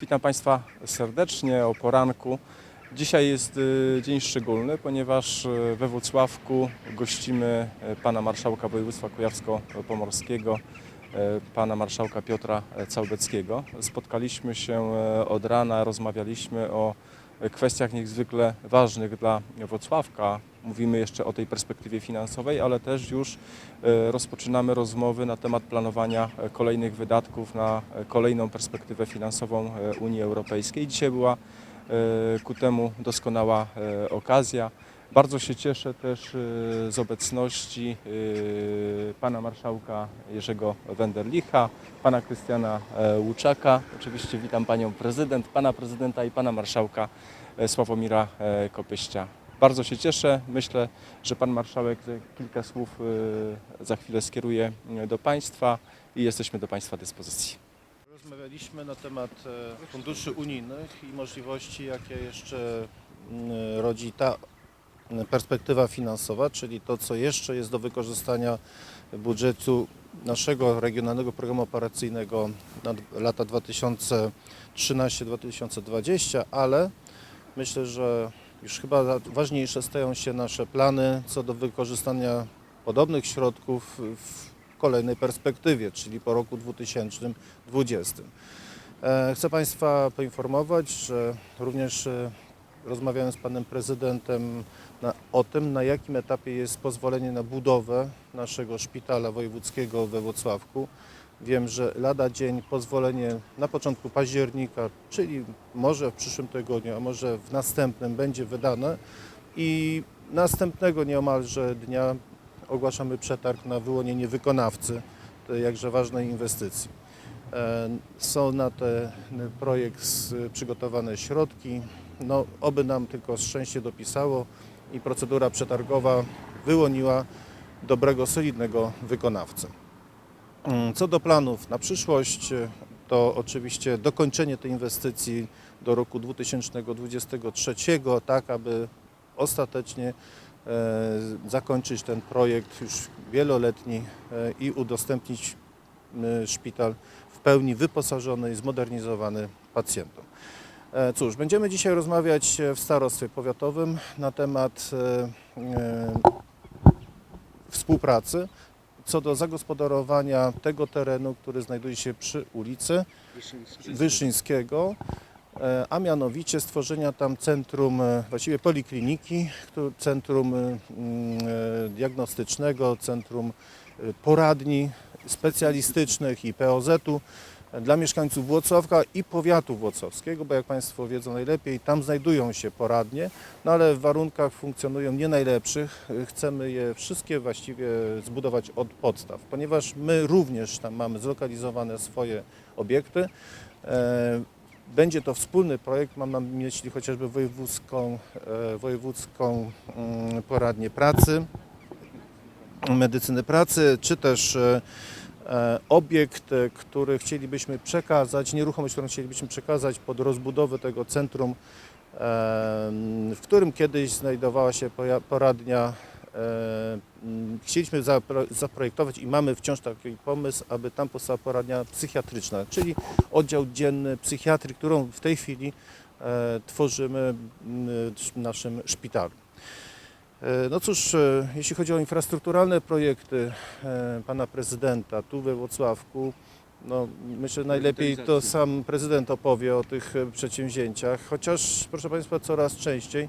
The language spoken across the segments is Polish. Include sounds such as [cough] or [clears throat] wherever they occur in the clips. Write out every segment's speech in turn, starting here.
Witam Państwa serdecznie o poranku. Dzisiaj jest y, dzień szczególny, ponieważ y, we Włocławku gościmy y, pana marszałka województwa kujawsko-pomorskiego, pana marszałka Piotra Całbeckiego. Spotkaliśmy się od rana, rozmawialiśmy o kwestiach niezwykle ważnych dla Włocławka. Mówimy jeszcze o tej perspektywie finansowej, ale też już y, rozpoczynamy rozmowy na temat planowania e, kolejnych wydatków na e, kolejną perspektywę finansową e, Unii Europejskiej. Dzisiaj była e, ku temu doskonała e, okazja. Bardzo się cieszę też e, z obecności e, pana marszałka Jerzego Wenderlicha, pana Krystiana e, Łuczaka. Oczywiście witam panią prezydent, pana prezydenta i pana marszałka e, Sławomira e, Kopyścia. Bardzo się cieszę. Myślę, że pan marszałek kilka słów za chwilę skieruje do państwa i jesteśmy do państwa dyspozycji. Rozmawialiśmy na temat funduszy unijnych i możliwości, jakie jeszcze mm, rodzi ta perspektywa finansowa, czyli to, co jeszcze jest do wykorzystania budżetu naszego regionalnego programu operacyjnego na lata 2013-2020, ale myślę, że już chyba ważniejsze stają się nasze plany co do wykorzystania podobnych środków w kolejnej perspektywie, czyli po roku 2020. E, Chcę Państwa poinformować, że również e, rozmawiałem z Panem Prezydentem na, o tym, na jakim etapie jest pozwolenie na budowę naszego szpitala wojewódzkiego we Włocławku. Wiem, że lada dzień pozwolenie na początku października, czyli może w przyszłym tygodniu, a może w następnym będzie wydane i następnego nieomalże dnia ogłaszamy przetarg na wyłonienie wykonawcy jakże ważnej inwestycji. E, Są na ten projekt przygotowane środki. No, oby nam tylko szczęście dopisało i procedura przetargowa wyłoniła dobrego, solidnego wykonawcę. Mm, Co do planów na przyszłość, to oczywiście dokończenie tej inwestycji do roku 2023, tak aby ostatecznie e, zakończyć ten projekt już wieloletni e, i udostępnić e, szpital w pełni wyposażony i zmodernizowany pacjentom. E, Cóż, będziemy dzisiaj rozmawiać e, w starostwie powiatowym na temat e, współpracy co do zagospodarowania tego terenu, który znajduje się przy ulicy Wyszyńskiego, a mianowicie stworzenia tam centrum, właściwie polikliniki, centrum mm, diagnostycznego, centrum poradni specjalistycznych i POZ-u dla mieszkańców Włocławka i powiatu włocławskiego, bo jak Państwo wiedzą najlepiej, tam znajdują się poradnie, no ale w warunkach funkcjonują nie najlepszych. Chcemy je wszystkie właściwie zbudować od podstaw, ponieważ my również tam mamy zlokalizowane swoje obiekty. E, Będzie to wspólny projekt, mam na myśli chociażby wojewódzką, e, wojewódzką mm, poradnię pracy, medycyny pracy, czy też e, obiekt, e, który chcielibyśmy przekazać, nieruchomość, którą chcielibyśmy przekazać pod rozbudowę tego centrum, e, w którym kiedyś znajdowała się poradnia. e, Chcieliśmy zapro- zaprojektować i mamy wciąż taki pomysł, aby tam powstała poradnia psychiatryczna, czyli oddział dzienny psychiatrii, którą w tej chwili e, tworzymy w naszym szpitalu. E, No cóż, e, jeśli chodzi o infrastrukturalne projekty e, pana prezydenta tu we Włocławku, no myślę najlepiej to sam prezydent opowie o tych przedsięwzięciach, chociaż proszę Państwa coraz częściej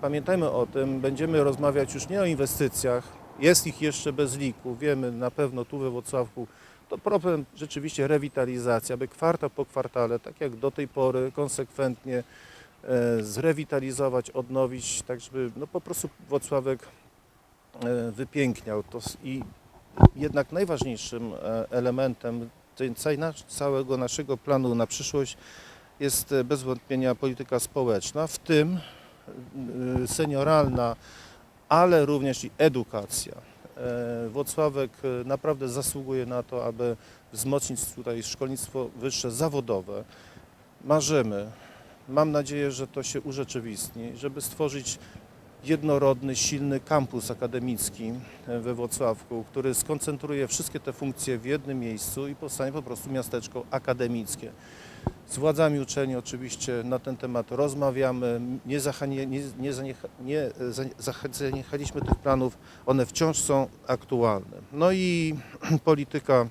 pamiętajmy o tym, będziemy rozmawiać już nie o inwestycjach, jest ich jeszcze bez liku, wiemy na pewno tu we Włocławku, to problem rzeczywiście rewitalizacja, aby kwartał po kwartale, tak jak do tej pory, konsekwentnie zrewitalizować, odnowić, tak żeby no, po prostu Włocławek e, wypiękniał. To, I jednak najważniejszym e, elementem całego naszego planu na przyszłość jest e, bez wątpienia polityka społeczna, w tym e, senioralna, ale również i edukacja. E, Włocławek e, naprawdę zasługuje na to, aby wzmocnić tutaj szkolnictwo wyższe zawodowe. Marzymy, mam nadzieję, że to się urzeczywistni, żeby stworzyć jednorodny, silny kampus akademicki e, we Włocławku, który skoncentruje wszystkie te funkcje w jednym miejscu i powstanie po prostu miasteczko akademickie. Z władzami uczelni oczywiście na ten temat rozmawiamy, nie, zachanie, nie, nie, zaniecha, nie e, zaniechaliśmy tych planów, one wciąż są aktualne. No i [clears throat] polityka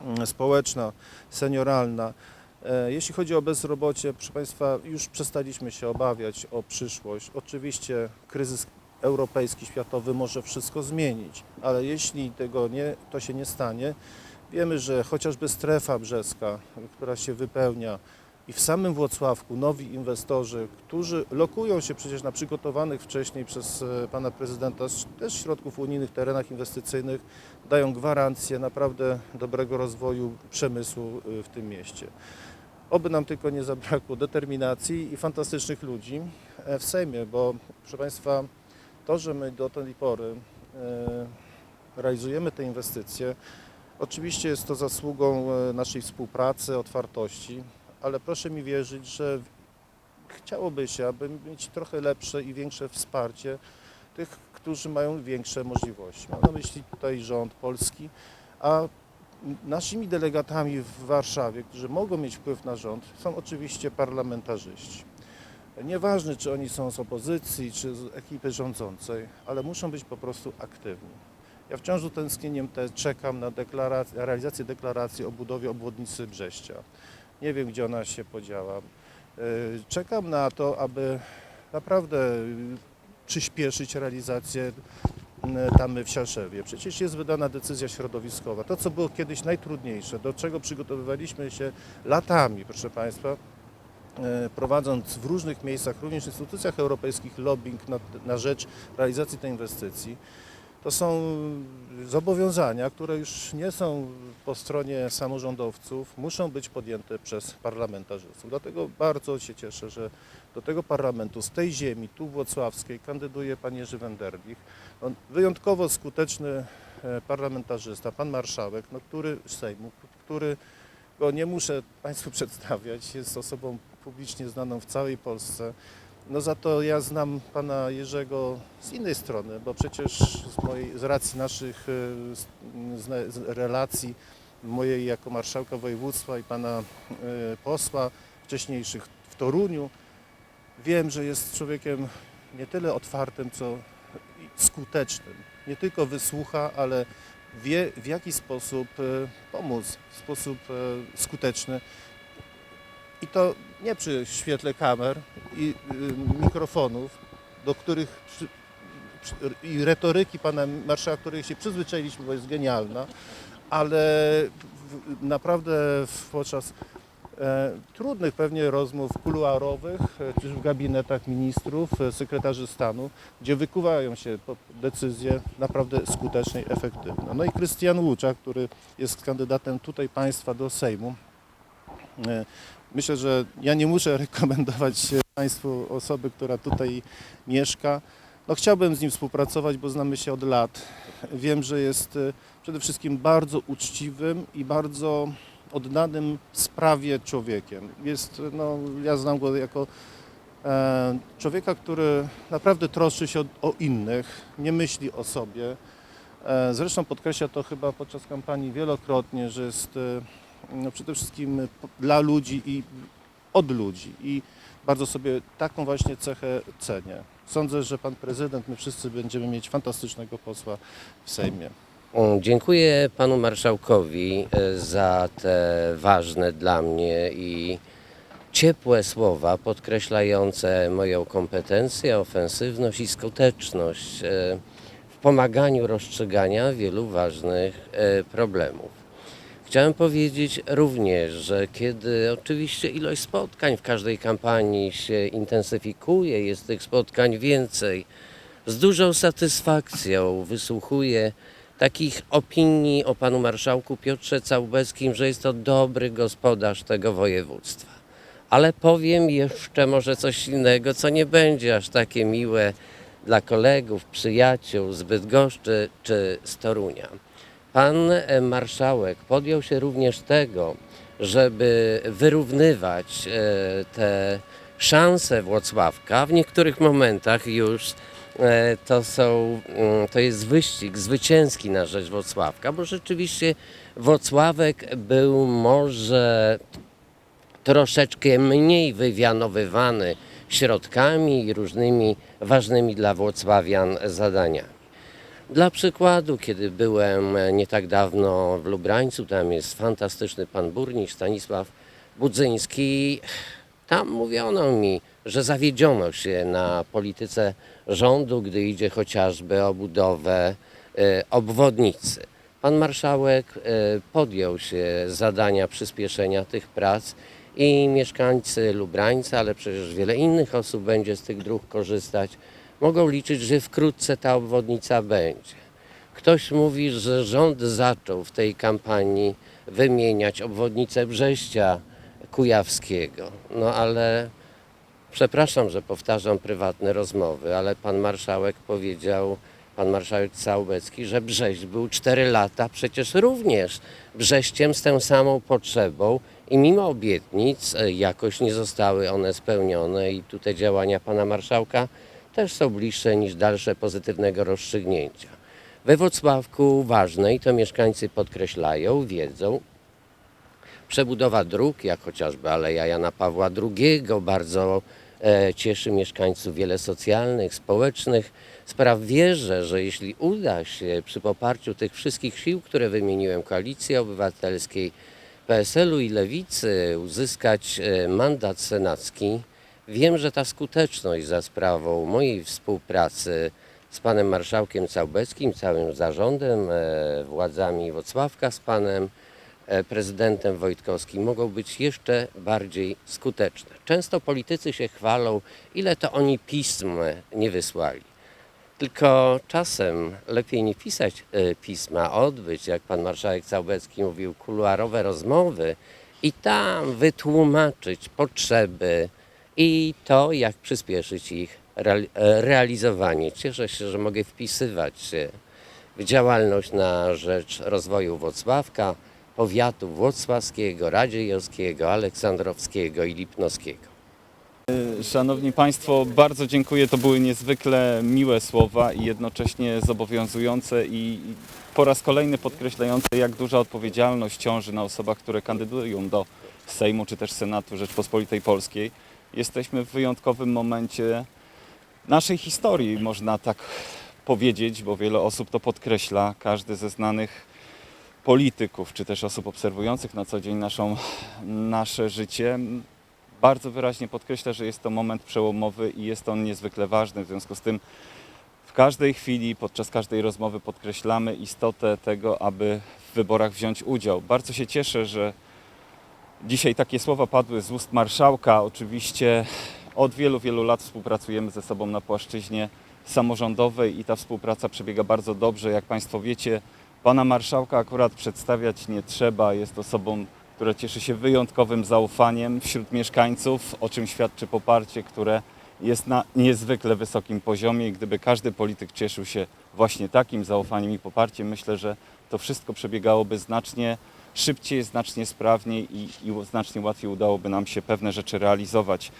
mm, społeczna, senioralna. E, Jeśli chodzi o bezrobocie, proszę Państwa, już przestaliśmy się obawiać o przyszłość. Oczywiście kryzys europejski, światowy może wszystko zmienić, ale jeśli tego nie, to się nie stanie, wiemy, że chociażby strefa brzeska, która się wypełnia i w samym Włocławku nowi inwestorzy, którzy lokują się przecież na przygotowanych wcześniej przez e, pana prezydenta też środków unijnych terenach inwestycyjnych, dają gwarancję naprawdę dobrego rozwoju przemysłu y, w tym mieście. Oby nam tylko nie zabrakło determinacji i fantastycznych ludzi e, w Sejmie, bo proszę Państwa, to, że my do tej pory e, realizujemy te inwestycje, oczywiście jest to zasługą e, naszej współpracy, otwartości, ale proszę mi wierzyć, że chciałoby się, aby mieć trochę lepsze i większe wsparcie tych, którzy mają większe możliwości. Mam na myśli tutaj rząd polski, a naszymi delegatami w Warszawie, którzy mogą mieć wpływ na rząd, są oczywiście parlamentarzyści. Nieważne, czy oni są z opozycji, czy z ekipy rządzącej, ale muszą być po prostu aktywni. Ja wciąż z utęsknieniem te czekam na deklarac- realizację deklaracji o budowie obwodnicy Brześcia. Nie wiem, gdzie ona się podziała. Yy, Czekam na to, aby naprawdę yy, przyspieszyć realizację m, tamy w Siaszewie. Przecież jest wydana decyzja środowiskowa. To, co było kiedyś najtrudniejsze, do czego przygotowywaliśmy się latami, proszę Państwa, e, prowadząc w różnych miejscach, również w instytucjach europejskich, lobbying na, na rzecz realizacji tej inwestycji, to są zobowiązania, które już nie są po stronie samorządowców, muszą być podjęte przez parlamentarzystów. Dlatego bardzo się cieszę, że do tego parlamentu, z tej ziemi, tu włocławskiej, kandyduje pan Jerzy Wenderlich. On wyjątkowo skuteczny e, parlamentarzysta, pan marszałek, no, który Sejmu, który go nie muszę Państwu [laughs] przedstawiać, jest osobą publicznie znaną w całej Polsce. No za to ja znam pana Jerzego z innej strony, bo przecież z, mojej, z racji naszych e, z, z, relacji mojej jako marszałka województwa i pana e, posła wcześniejszych w Toruniu, wiem, że jest człowiekiem nie tyle otwartym, co skutecznym. Nie tylko wysłucha, ale wie w jaki sposób e, pomóc, w sposób skuteczny. I to nie przy świetle kamer i y, mikrofonów, do których i retoryki pana marszałka, której się przyzwyczailiśmy, bo jest genialna, ale naprawdę podczas e, trudnych pewnie rozmów kuluarowych, e, czy w gabinetach ministrów, e, sekretarzy stanu, gdzie wykuwają się decyzje naprawdę skuteczne i efektywne. No i Krystian Łuczak, który jest kandydatem tutaj państwa do Sejmu. Myślę, że ja nie muszę [laughs] rekomendować Państwu osoby, która tutaj mieszka. No chciałbym z nim współpracować, bo znamy się od lat. Wiem, że jest e, przede wszystkim bardzo uczciwym i bardzo oddanym sprawie człowiekiem. Jest, e, no, ja znam go jako e, człowieka, który naprawdę troszczy się o, o innych, nie myśli o sobie. E, zresztą podkreśla to chyba podczas kampanii wielokrotnie, że jest e, no, przede wszystkim dla ludzi i od ludzi. I bardzo sobie taką właśnie cechę cenię. Sądzę, że pan prezydent, my wszyscy będziemy mieć fantastycznego posła w Sejmie. Mm, Dziękuję panu marszałkowi e, za te ważne dla mnie i ciepłe słowa podkreślające moją kompetencję, ofensywność i skuteczność e, w pomaganiu rozstrzygania wielu ważnych e, problemów. Chciałem powiedzieć również, że kiedy oczywiście ilość spotkań w każdej kampanii się intensyfikuje, jest tych spotkań więcej, z dużą satysfakcją wysłuchuję takich opinii o panu marszałku Piotrze Całbeckim, że jest to dobry gospodarz tego województwa. Ale powiem jeszcze może coś innego, co nie będzie aż takie miłe dla kolegów, przyjaciół z Bydgoszczy czy z Torunia. Pan e, marszałek podjął się również tego, żeby wyrównywać e, te szanse Włocławka, w niektórych momentach już e, to, są, mm, to jest wyścig zwycięski na rzecz Włocławka, bo rzeczywiście Włocławek był może troszeczkę mniej wywianowywany środkami i różnymi ważnymi dla Włocławian zadaniami. Dla przykładu, kiedy byłem nie tak dawno w Lubrańcu, tam jest fantastyczny pan burmistrz Stanisław Budzyński, tam mówiono mi, że zawiedziono się na polityce rządu, gdy idzie chociażby o budowę e, obwodnicy. Pan marszałek e, podjął się zadania przyspieszenia tych prac i mieszkańcy Lubrańca, ale przecież wiele innych osób będzie z tych dróg korzystać, mogą liczyć, że wkrótce ta obwodnica będzie. Ktoś mówi, że rząd zaczął w tej kampanii wymieniać obwodnicę Brześcia Kujawskiego. No ale przepraszam, że powtarzam prywatne rozmowy, ale pan marszałek powiedział, pan marszałek Całbecki, że Brześć był 4 lata przecież również Brześciem z tą samą potrzebą i mimo obietnic e, jakoś nie zostały one spełnione i tutaj działania pana marszałka też są bliższe niż dalsze pozytywnego rozstrzygnięcia. We Wrocławku ważne i to mieszkańcy podkreślają, wiedzą, przebudowa dróg, jak chociażby Aleja Jana Pawła II, bardzo e, cieszy mieszkańców wiele socjalnych, społecznych spraw. Wierzę, że jeśli uda się przy poparciu tych wszystkich sił, które wymieniłem, Koalicji Obywatelskiej, PSL-u i Lewicy, uzyskać e, mandat senacki, wiem, że ta skuteczność za sprawą mojej współpracy z panem marszałkiem Całbeckim, całym zarządem, e, władzami Wocławka, z panem e, prezydentem Wojtkowskim mogą być jeszcze bardziej skuteczne. Często politycy się chwalą, ile to oni pism nie wysłali. Tylko czasem lepiej nie pisać e, pisma, odbyć, jak pan marszałek Całbecki mówił, kuluarowe rozmowy i tam wytłumaczyć potrzeby i to, jak przyspieszyć ich e, realizowanie. Cieszę się, że mogę wpisywać się w działalność na rzecz rozwoju Włocławka, powiatu włocławskiego, radziejowskiego, aleksandrowskiego i lipnowskiego. Szanowni Państwo, bardzo dziękuję. To były niezwykle miłe słowa i jednocześnie zobowiązujące i po raz kolejny podkreślające, jak duża odpowiedzialność ciąży na osobach, które kandydują do Sejmu czy też Senatu Rzeczpospolitej Polskiej. Jesteśmy w wyjątkowym momencie naszej historii, można tak powiedzieć, bo wiele osób to podkreśla. Każdy ze znanych polityków czy też osób obserwujących na co dzień naszą, nasze życie bardzo wyraźnie podkreśla, że jest to moment przełomowy i jest on niezwykle ważny. W związku z tym w każdej chwili, podczas każdej rozmowy podkreślamy istotę tego, aby w wyborach wziąć udział. Bardzo się cieszę, że dzisiaj takie słowa padły z ust marszałka. Oczywiście od wielu, wielu lat współpracujemy ze sobą na płaszczyźnie samorządowej i ta współpraca przebiega bardzo dobrze. Jak Państwo wiecie, pana marszałka akurat przedstawiać nie trzeba. Jest osobą, która cieszy się wyjątkowym zaufaniem wśród mieszkańców, o czym świadczy poparcie, które jest na niezwykle wysokim poziomie i gdyby każdy polityk cieszył się właśnie takim zaufaniem i poparciem, myślę, że to wszystko przebiegałoby znacznie szybciej, znacznie sprawniej i, i znacznie łatwiej udałoby nam się pewne rzeczy realizować.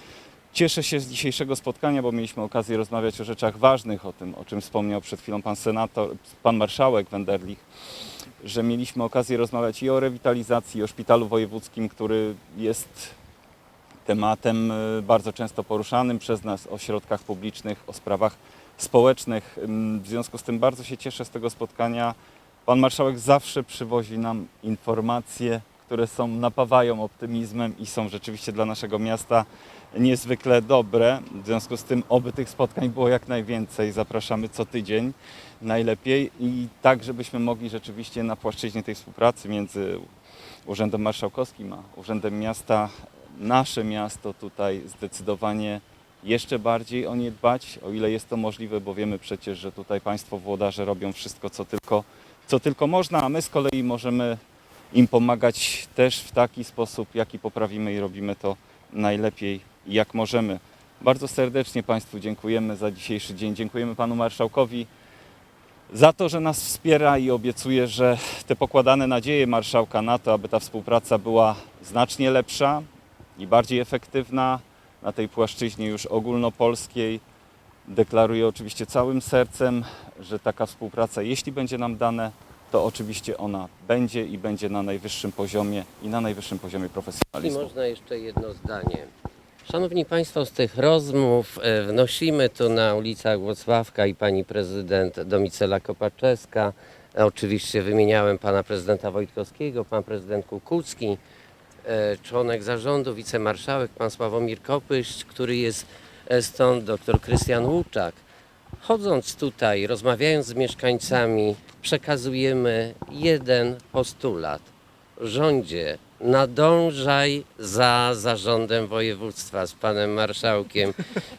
Cieszę się z dzisiejszego spotkania, bo mieliśmy okazję rozmawiać o rzeczach ważnych, o tym, o czym wspomniał przed chwilą pan senator, pan marszałek Wenderlich, że mieliśmy okazję rozmawiać i o rewitalizacji, i o szpitalu wojewódzkim, który jest tematem y, bardzo często poruszanym przez nas, o środkach publicznych, o sprawach społecznych. Ym, W związku z tym bardzo się cieszę z tego spotkania. Pan marszałek zawsze przywozi nam informacje, które są, napawają optymizmem i są rzeczywiście dla naszego miasta niezwykle dobre. W związku z tym oby tych spotkań było jak najwięcej. Zapraszamy co tydzień najlepiej i tak, żebyśmy mogli rzeczywiście na płaszczyźnie tej współpracy między Urzędem Marszałkowskim a Urzędem Miasta, nasze miasto tutaj zdecydowanie jeszcze bardziej o nie dbać, o ile jest to możliwe, bo wiemy przecież, że tutaj Państwo włodarze robią wszystko, co tylko, co tylko można, a my z kolei możemy im pomagać też w taki sposób, jaki poprawimy i robimy to najlepiej, jak możemy. Bardzo serdecznie Państwu dziękujemy za dzisiejszy dzień. Dziękujemy Panu Marszałkowi za to, że nas wspiera i obiecuje, że te pokładane nadzieje Marszałka na to, aby ta współpraca była znacznie lepsza i bardziej efektywna na tej płaszczyźnie już ogólnopolskiej, Deklaruję oczywiście całym sercem, że taka współpraca, jeśli będzie nam dane, to oczywiście ona będzie i będzie na najwyższym poziomie i na najwyższym poziomie I profesjonalizmu. można jeszcze jedno zdanie. Szanowni Państwo, z tych rozmów e, wnosimy tu na ulicach Włocławka i pani prezydent Domicela Kopaczewska. E, Oczywiście wymieniałem pana prezydenta Wojtkowskiego, pan prezydent Kukucki, e, członek zarządu, wicemarszałek, pan Sławomir Kopyść, który jest stąd, doktor Krystian Łuczak. Chodząc tutaj, rozmawiając z mieszkańcami, przekazujemy jeden postulat. Rządzie, nadążaj za zarządem województwa z panem marszałkiem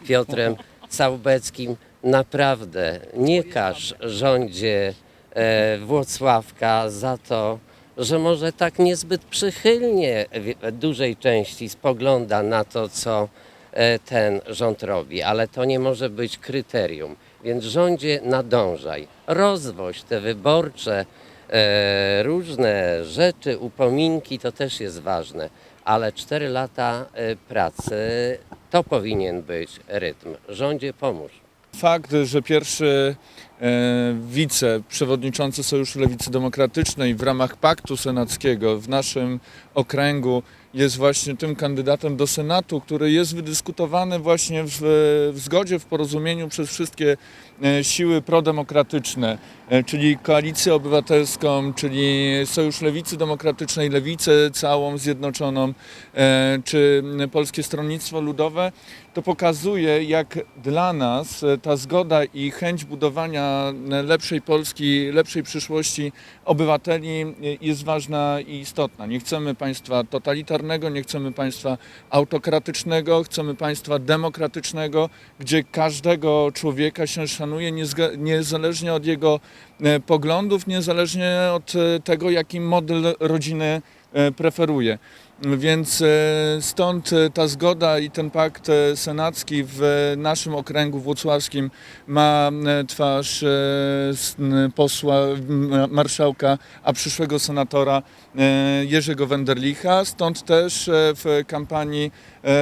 Piotrem Całbeckim. Naprawdę nie każ rządzie e, Włocławka za to, że może tak niezbyt przychylnie w dużej części spogląda na to, co e, ten rząd robi, ale to nie może być kryterium. Więc rządzie nadążaj, rozwoź te wyborcze, e, różne rzeczy, upominki, to też jest ważne, ale 4 lata e, pracy to powinien być rytm. Rządzie pomóż. Fakt, że pierwszy e, wiceprzewodniczący Sojuszu Lewicy Demokratycznej w ramach Paktu Senackiego w naszym okręgu jest właśnie tym kandydatem do Senatu, który jest wydyskutowany właśnie w, w zgodzie, w porozumieniu przez wszystkie siły prodemokratyczne, e, czyli Koalicję Obywatelską, czyli Sojusz Lewicy Demokratycznej, Lewicę całą zjednoczoną, e, czy Polskie Stronnictwo Ludowe, to pokazuje, jak dla nas e, ta zgoda i chęć budowania e, lepszej Polski, lepszej przyszłości obywateli e, jest ważna i istotna. Nie chcemy państwa totalitarnego, nie chcemy państwa autokratycznego, chcemy państwa demokratycznego, gdzie każdego człowieka się szanuje niezga- niezależnie od jego e, poglądów, niezależnie od e, tego, jaki model rodziny e, preferuje. Więc stąd ta zgoda i ten pakt senacki w naszym okręgu włocławskim ma twarz posła, marszałka, a przyszłego senatora Jerzego Wenderlicha. Stąd też w kampanii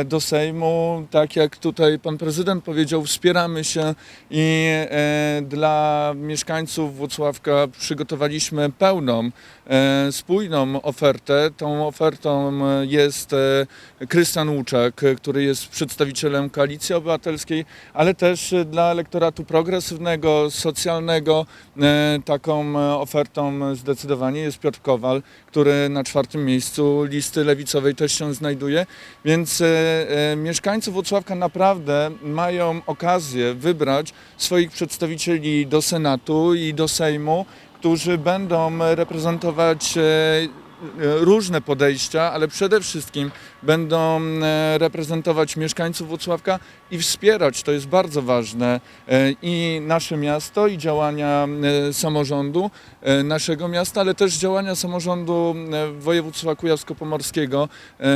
do Sejmu, tak jak tutaj pan prezydent powiedział, wspieramy się i e, dla mieszkańców Włocławka przygotowaliśmy pełną, e, spójną ofertę. Tą ofertą e, jest e, Krystian Łuczak, e, który jest przedstawicielem Koalicji Obywatelskiej, ale też e, dla elektoratu progresywnego, socjalnego. e, Taką e, ofertą zdecydowanie jest Piotr Kowal, który na czwartym miejscu listy lewicowej też się znajduje. Więc e, e, mieszkańcy Włocławka naprawdę mają okazję wybrać swoich przedstawicieli do Senatu i do Sejmu, którzy będą reprezentować e, różne podejścia, ale przede wszystkim będą e, reprezentować mieszkańców Włocławka i wspierać, to jest bardzo ważne, e, i nasze miasto, i działania e, samorządu naszego miasta, ale też działania samorządu województwa kujawsko-pomorskiego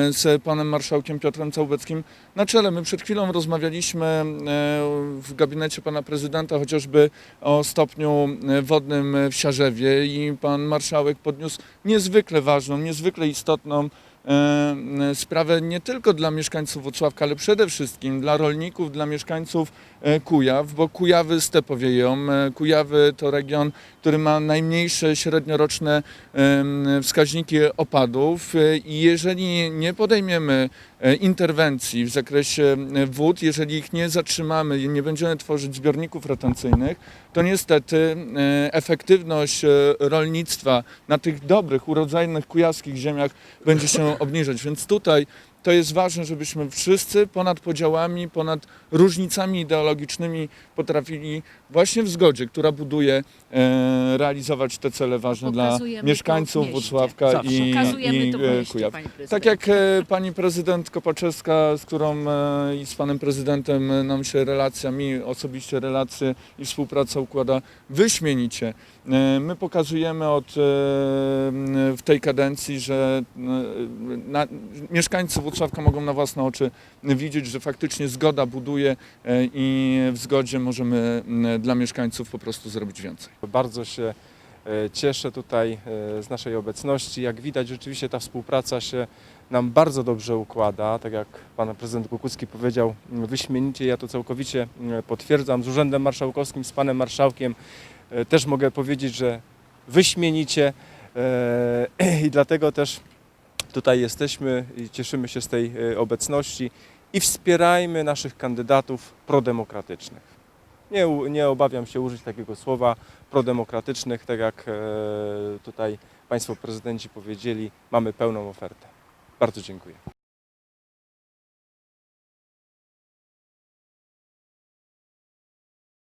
z panem marszałkiem Piotrem Całbeckim na czele. My przed chwilą rozmawialiśmy w gabinecie pana prezydenta chociażby o stopniu wodnym w Siarzewie i pan marszałek podniósł niezwykle ważną, niezwykle istotną sprawę nie tylko dla mieszkańców Włocławka, ale przede wszystkim dla rolników, dla mieszkańców e, Kujaw, bo Kujawy stepowieją. E, Kujawy to region, który ma najmniejsze średnioroczne wskaźniki opadów e, i jeżeli nie podejmiemy e, interwencji w zakresie e, wód, jeżeli ich nie zatrzymamy i nie będziemy tworzyć zbiorników retencyjnych, to niestety e, efektywność e, rolnictwa na tych dobrych, urodzajnych kujawskich ziemiach będzie się obniżać. Więc tutaj to jest ważne, żebyśmy wszyscy ponad podziałami, ponad różnicami ideologicznymi potrafili właśnie w zgodzie, która buduje, e, realizować te cele ważne dla Pokazujemy to mieszkańców w mieście. Włocławka Zawsze. i, Pokazujemy i to e, mieście, Kujaw. Tak jak e, pani prezydent Kopaczewska, z którą e, i z panem prezydentem e, nam się relacja, mi osobiście relacje i współpraca układa wyśmienicie. E, My pokazujemy od, e, w tej kadencji, że e, na, mieszkańcy Włocławka mogą na własne oczy widzieć, że faktycznie zgoda buduje e, i w zgodzie możemy dla mieszkańców po prostu zrobić więcej. Bardzo się e, cieszę tutaj e, z naszej obecności. Jak widać, rzeczywiście ta współpraca się nam bardzo dobrze układa. Tak jak pan prezydent Kukucki powiedział, wyśmienicie, ja to całkowicie potwierdzam. Z Urzędem Marszałkowskim, z panem marszałkiem też mogę powiedzieć, że wyśmienicie [clears throat] i dlatego też tutaj jesteśmy i cieszymy się z tej obecności i wspierajmy naszych kandydatów prodemokratycznych. Nie, nie obawiam się użyć takiego słowa prodemokratycznych, tak jak e, tutaj Państwo prezydenci powiedzieli, mamy pełną ofertę. Bardzo dziękuję.